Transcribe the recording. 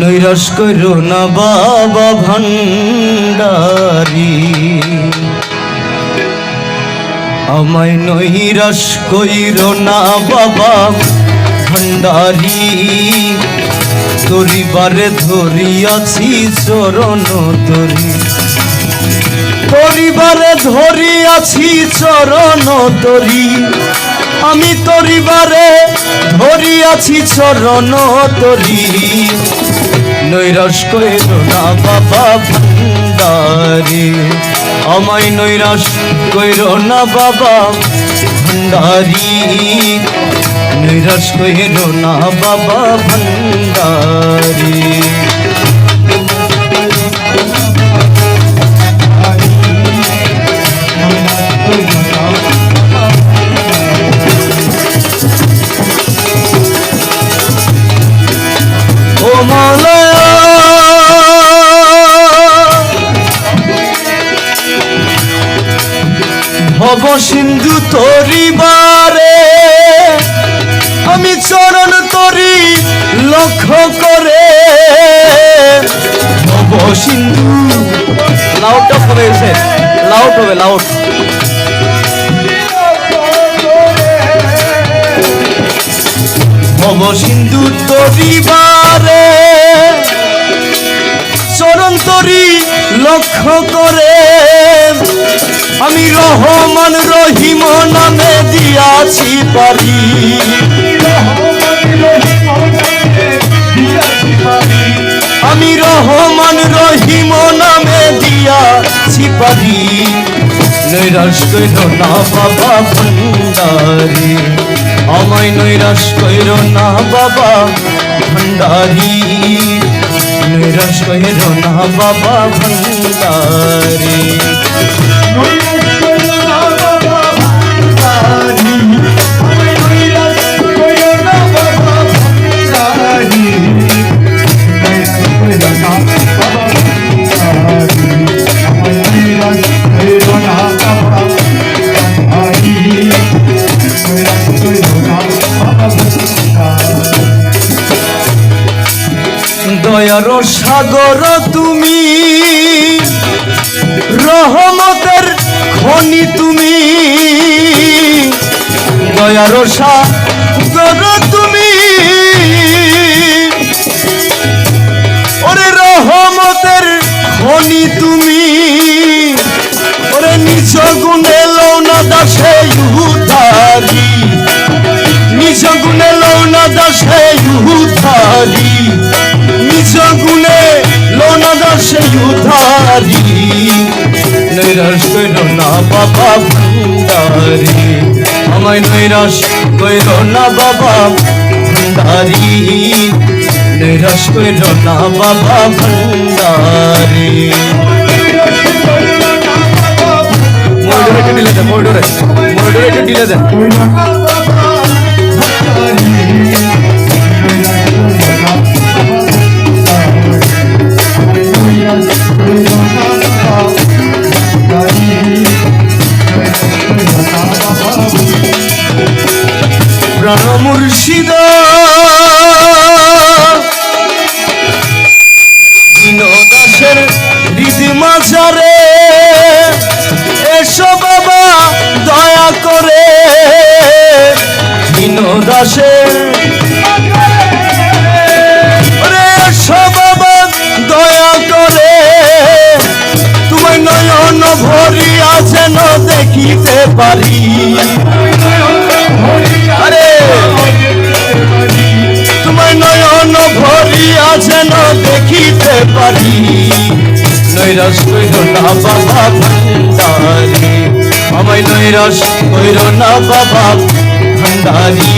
নৈরস করো না বাবা ভান্ডারি। আমায় নৈরাস কইর না বাবা ভান্ডারি। তরিবারে ধরিয়াছি, চরণ তরি। পরিবারে ধরিয়াছি, চরণ তরি। আমি তরিবারে ধরিয়াছি, চরণ তরি। নৈরাস কইর না বাবা ভান্ডারি। আমায় নৈরাস কইর না বাবা ভান্ডারি। নৈরাস কইর না বাবা ভান্ডারি। ভব সিন্ধু তরিবারে আমি চরণ তরি লক্ষ্য করে। ভব সিন্ধু। লাউট হবে লাউট হবে লাউট ভব সিন্ধু তরিবারে চরণ তরি লক্ষ্য করে। আমি রহমান রহিম নামে দিয়াছি পারি। আমি রহমান রহিম নামে দিয়াছি পারি। নৈরাস কইর না বাবা ভণ্ডারি। আমায় নৈরাস কইর না বাবা ভণ্ডারি নৈরাস কইর না বাবা ভণ্ডারি সাগর তুমি রহমতের খনি, তুমি দয়ার সাগর, তুমি ওরে রহমতের খনি, তুমি ওরে নিচ গুণে লৌনা দাসে উধারি নিজ গুণে লৌনা দাসে উধারি উধারি নৈরাস কইর না বাবা ভান্ডারি আমায় নৈরাস কইর না বাবা ভান্ডারি নৈরাস কইর না বাবা ভান্ডারি ময়ূরে একটু দিলে দেন ময়ূরে একটু দিলে দেন প্রাণ মুর্শিদ। দাসের এসো বাবা, দয়া করে। দাসের এসো বাবা, দয়া করে। তোমায় নয়ন ভরিয়া যেন দেখিতে পারি। পারি। নৈরাস কইর না বাবা ভণ্ডারি আমায় নৈরাস কইর না বাবা ভান্ডারি।